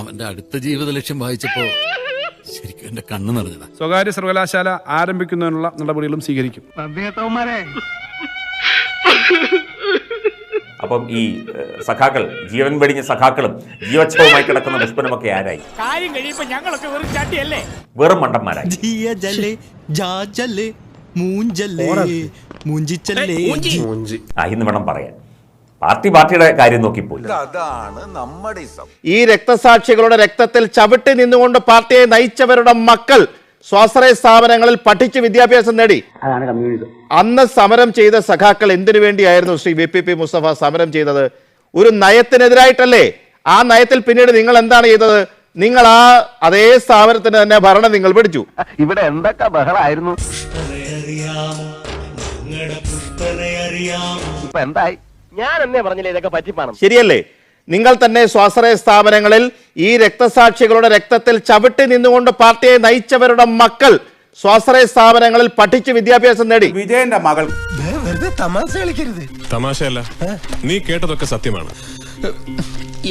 അവന്റെ അടുത്ത ജീവിത ലക്ഷ്യം വായിച്ചപ്പോ ശരിക്കും എന്റെ കണ്ണ് നിറഞ്ഞതാ. സ്വകാര്യ സർവകലാശാല ആരംഭിക്കുന്നതിനുള്ള നടപടികളും സ്വീകരിക്കും. അപ്പം ഈ സഖാക്കൾ ജീവൻ വെടിഞ്ഞ സഖാക്കളും ജീവച്ഛവുമായി കിടക്കുന്ന ദുഷ്പനുമൊക്കെ ആരായി? കാര്യം കഴിയുമ്പോ ഞങ്ങളൊക്കെ വെറും ചട്ടിയല്ലേ? വെറും മണ്ടന്മാരായി. ജിയ ജല്ലേ ജാ ജല്ലേ മൂഞ്ചല്ലേ മൂഞ്ചിച്ചല്ലേ ആ ഇന്ന് വേണം പറയാൻ. പാർട്ടി പാർട്ടിയുടെ കാര്യം നോക്കിപ്പോയി. അതാണ് നമ്മുടെ ഈ രക്തസാക്ഷികളുടെ രക്തത്തിൽ ചവിട്ടി നിന്നുകൊണ്ട് പാർട്ടിയെ നയിച്ചവരുടെ മക്കൾ സ്വാശ്രയ സ്ഥാപനങ്ങളിൽ പഠിച്ച് വിദ്യാഭ്യാസം നേടി. അന്ന് സമരം ചെയ്ത സഖാക്കൾ എന്തിനു വേണ്ടിയായിരുന്നു Shri V P P Mustafa സമരം ചെയ്തത്? ഒരു നയത്തിനെതിരായിട്ടല്ലേ? ആ നയത്തിൽ പിന്നീട് നിങ്ങൾ എന്താണ് ചെയ്തത്? നിങ്ങൾ ആ അതേ സ്ഥാപനത്തിന് തന്നെ ഭരണം നിങ്ങൾ പിടിച്ചു. ഇവിടെ എന്തൊക്കെ ബഹളായിരുന്നു? ഇപ്പൊ എന്തായി? ഞാൻ എന്നെ പറഞ്ഞില്ല ഇതൊക്കെ പറ്റിപ്പാണ് ശരിയല്ലേ? നിങ്ങൾ തന്നെ സ്വാശ്രയ സ്ഥാപനങ്ങളിൽ ഈ രക്തസാക്ഷികളുടെ രക്തത്തിൽ ചവിട്ടി നിന്നുകൊണ്ട് പാർട്ടിയെ നയിച്ചവരുടെ മക്കൾ സ്വാശ്രയ സ്ഥാപനങ്ങളിൽ പഠിച്ച് വിദ്യാഭ്യാസം നേടി. വിജയന്റെ മകൾ. വെറുതെ തമാശ കളിക്കരുത്. തമാശയല്ല. നീ കേട്ടതൊക്കെ സത്യമാണ്.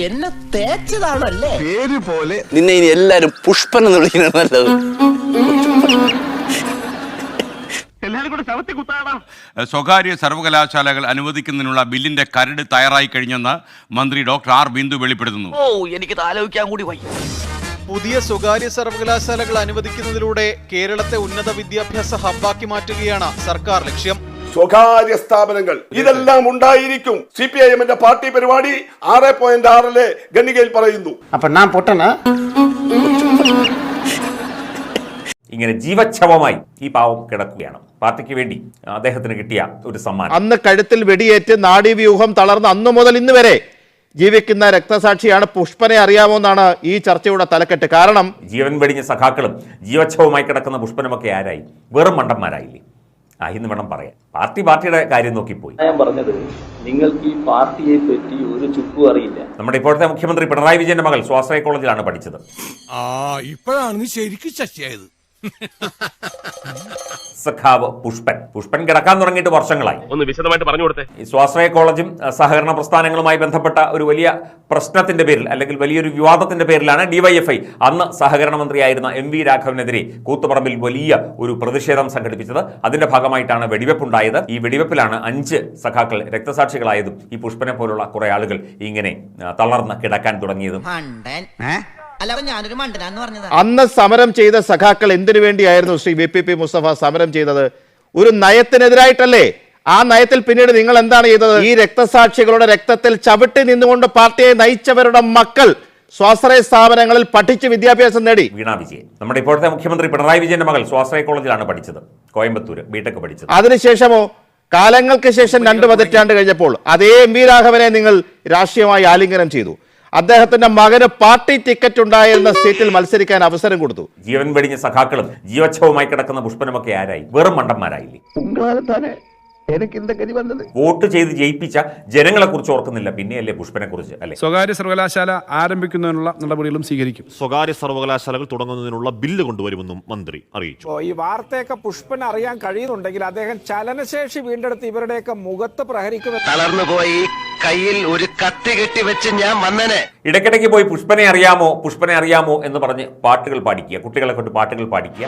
എന്നെ തേച്ചതാണല്ലേ? പേര് പോലെ നിന്നെ ഇനി എല്ലാരും പുഷ്പൻ എന്ന് വിളിക്കുന്നത് നല്ലത്. സ്വകാര്യ സർവകലാശാലകൾ അനുവദിക്കുന്നതിനുള്ള ബില്ലിന്റെ കരട് തയ്യാറായി കഴിഞ്ഞെന്ന് മന്ത്രി ഡോക്ടർ ആർ ബിന്ദു വെളിപ്പെടുത്തുന്നു. ഓ എനിക്ക് ആലോചിക്കാൻ കൂടി വയ്യ. പുതിയ സ്വകാര്യ സർവകലാശാലകൾ അനുവദിക്കുന്നതിലൂടെ കേരളത്തെ ഉന്നത വിദ്യാഭ്യാസ ഹബ്ബാക്കി മാറ്റുകയാണ് സർക്കാർ ലക്ഷ്യം. സ്വകാര്യ സ്ഥാപനങ്ങൾ ഇതെല്ലാം ഉണ്ടായിരിക്കും. സി പി ഐ എമ്മിന്റെ പാർട്ടി പരിപാടി ആറ് പോയിന്റ് ആറിലെ ഗണ്ണികയിൽ പറയുന്നു. അപ്പൊ ഞാൻ പൊട്ടനാ? ഇങ്ങനെ ജീവച്ഛവമായി ഈ പാവം കിടക്കുകയാണ്. പാർട്ടിക്ക് വേണ്ടി അദ്ദേഹത്തിന് കിട്ടിയ ഒരു സമ്മാനം. അന്ന് കഴുത്തിൽ വെടിയേറ്റ് നാഡീവ്യൂഹം തളർന്ന് അന്നു മുതൽ ഇന്ന് വരെ ജീവിക്കുന്ന രക്തസാക്ഷിയാണ് പുഷ്പനെ അറിയാമോ എന്നാണ് ഈ ചർച്ചയുടെ തലക്കെട്ട്. കാരണം ജീവൻ വെടിഞ്ഞ സഖാക്കളും ജീവച്ഛവുമായി കിടക്കുന്ന പുഷ്പനുമൊക്കെ ആരായി? വെറും മണ്ടന്മാരായില്ലേ? ആ ഇന്ന് വേണം പറയാൻ. പാർട്ടി പാർട്ടിയുടെ കാര്യം നോക്കിപ്പോയി. ഞാൻ പറഞ്ഞത് നിങ്ങൾക്ക് ഈ പാർട്ടിയെ പറ്റി ഒരു ചുക്കും അറിയില്ല. നമ്മുടെ ഇപ്പോഴത്തെ മുഖ്യമന്ത്രി പിണറായി വിജയന്റെ മകൾ സ്വാശ്രയ കോളേജിലാണ് പഠിച്ചത്. ആ ഇപ്പോഴാണ് നീ ശരിക്കും ശശിയായത് സഖാവ് പുഷ്പൻ. പുഷ്പൻ കിടക്കാൻ തുടങ്ങിയിട്ട് വർഷങ്ങളായി. ഒന്ന് വിശദമായിട്ട് പറഞ്ഞു കൊടുത്തേ. ഈ സ്വാശ്രയ കോളേജും സഹകരണ പ്രസ്ഥാനങ്ങളുമായി ബന്ധപ്പെട്ട ഒരു വലിയ പ്രശ്നത്തിന്റെ പേരിൽ അല്ലെങ്കിൽ വലിയൊരു വിവാദത്തിന്റെ പേരിലാണ് ഡിവൈഎഫ്ഐ അന്ന് സഹകരണ മന്ത്രിയായിരുന്ന എം വി രാഘവനെതിരെ കൂത്തുപറമ്പിൽ വലിയ ഒരു പ്രതിഷേധം സംഘടിപ്പിച്ചത്. അതിന്റെ ഭാഗമായിട്ടാണ് വെടിവെപ്പുണ്ടായത്. ഈ വെടിവെപ്പിലാണ് അഞ്ച് സഖാക്കൾ രക്തസാക്ഷികളായതും ഈ പുഷ്പനെ പോലുള്ള കുറെ ആളുകൾ ഇങ്ങനെ തളർന്ന് കിടക്കാൻ തുടങ്ങിയതും. അന്ന് സമരം ചെയ്ത സഖാക്കൾ എന്തിനു വേണ്ടിയായിരുന്നു Shri V P P Mustafa സമരം ചെയ്തത്? ഒരു നയത്തിനെതിരായിട്ടല്ലേ? ആ നയത്തിൽ പിന്നീട് നിങ്ങൾ എന്താണ് ചെയ്തത്? ഈ രക്തസാക്ഷികളുടെ രക്തത്തിൽ ചവിട്ടി നിന്നുകൊണ്ട് പാർട്ടിയെ നയിച്ചവരുടെ മക്കൾ സ്വാശ്രയ സ്ഥാപനങ്ങളിൽ പഠിച്ച് വിദ്യാഭ്യാസം നേടി. വീണ വിജയൻ. നമ്മുടെ ഇപ്പോഴത്തെ മുഖ്യമന്ത്രി പിണറായി വിജയന്റെ മകൾ സ്വാശ്രയ കോളേജിലാണ് പഠിച്ചത്. കോയമ്പത്തൂര് ബിടെക് പഠിച്ചത്. അതിനുശേഷമോ? കാലങ്ങൾക്ക് ശേഷം രണ്ട് പതിറ്റാണ്ട് കഴിഞ്ഞപ്പോൾ അതേ എം വി രാഘവനെ നിങ്ങൾ രാഷ്ട്രീയമായി ആലിംഗനം ചെയ്തു. അദ്ദേഹത്തിന്റെ മകന് പാർട്ടി ടിക്കറ്റ് ഉണ്ടായിരുന്ന സീറ്റിൽ മത്സരിക്കാൻ അവസരം കൊടുത്തു. ജീവൻ വെടിഞ്ഞ സഖാക്കളും ജീവച്ഛവുമായി കിടക്കുന്ന പുഷ്പനുമൊക്കെ ആരായി? വെറും മണ്ടന്മാരായില്ലേ? വോട്ട് ചെയ്ത് ജയിപ്പിച്ച ജനങ്ങളെ കുറിച്ച് ഓർക്കുന്നില്ല. പിന്നെയല്ലേ പുഷ്പനെ കുറിച്ച് അല്ലെ? സ്വകാര്യ സർവകലാശാല ആരംഭിക്കുന്നതിനുള്ള നടപടികളും സ്വീകരിക്കും. സ്വകാര്യ സർവകലാശാലകൾ തുടങ്ങുന്നതിനുള്ള ബില്ല് കൊണ്ടുവരുമെന്നും മന്ത്രി അറിയിച്ചു. ഈ വാർത്തയൊക്കെ പുഷ്പൻ അറിയാൻ കഴിയുന്നുണ്ടെങ്കിൽ അദ്ദേഹം ചലനശേഷി വീണ്ടെടുത്ത് ഇവരുടെയൊക്കെ മുഖത്ത് പ്രഹരിക്കുമെന്ന്. തളർന്നു പോയി. കയ്യിൽ ഒരു കത്തി കെട്ടി വെച്ച് ഞാൻ വന്നനെ. ഇടയ്ക്കിടയ്ക്ക് പോയി പുഷ്പനെ അറിയാമോ പുഷ്പനെ അറിയാമോ എന്ന് പറഞ്ഞ് പാട്ടുകൾ പാടിക്കുക കുട്ടികളെ കൊണ്ട് പാട്ടുകൾ പാടിക്കുക.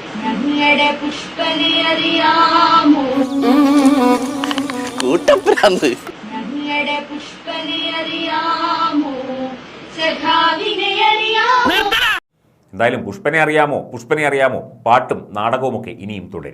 കൂട്ടപ്രാന്ത്. ഞങ്ങളുടെ പുഷ്പനെ അറിയാമോ? സഖാവിനെ അറിയാമോ? എന്തായാലും പുഷ്പനെ അറിയാമോ പുഷ്പനെ അറിയാമോ? പാട്ടും നാടകവും ഒക്കെ ഇനിയും തുടരും.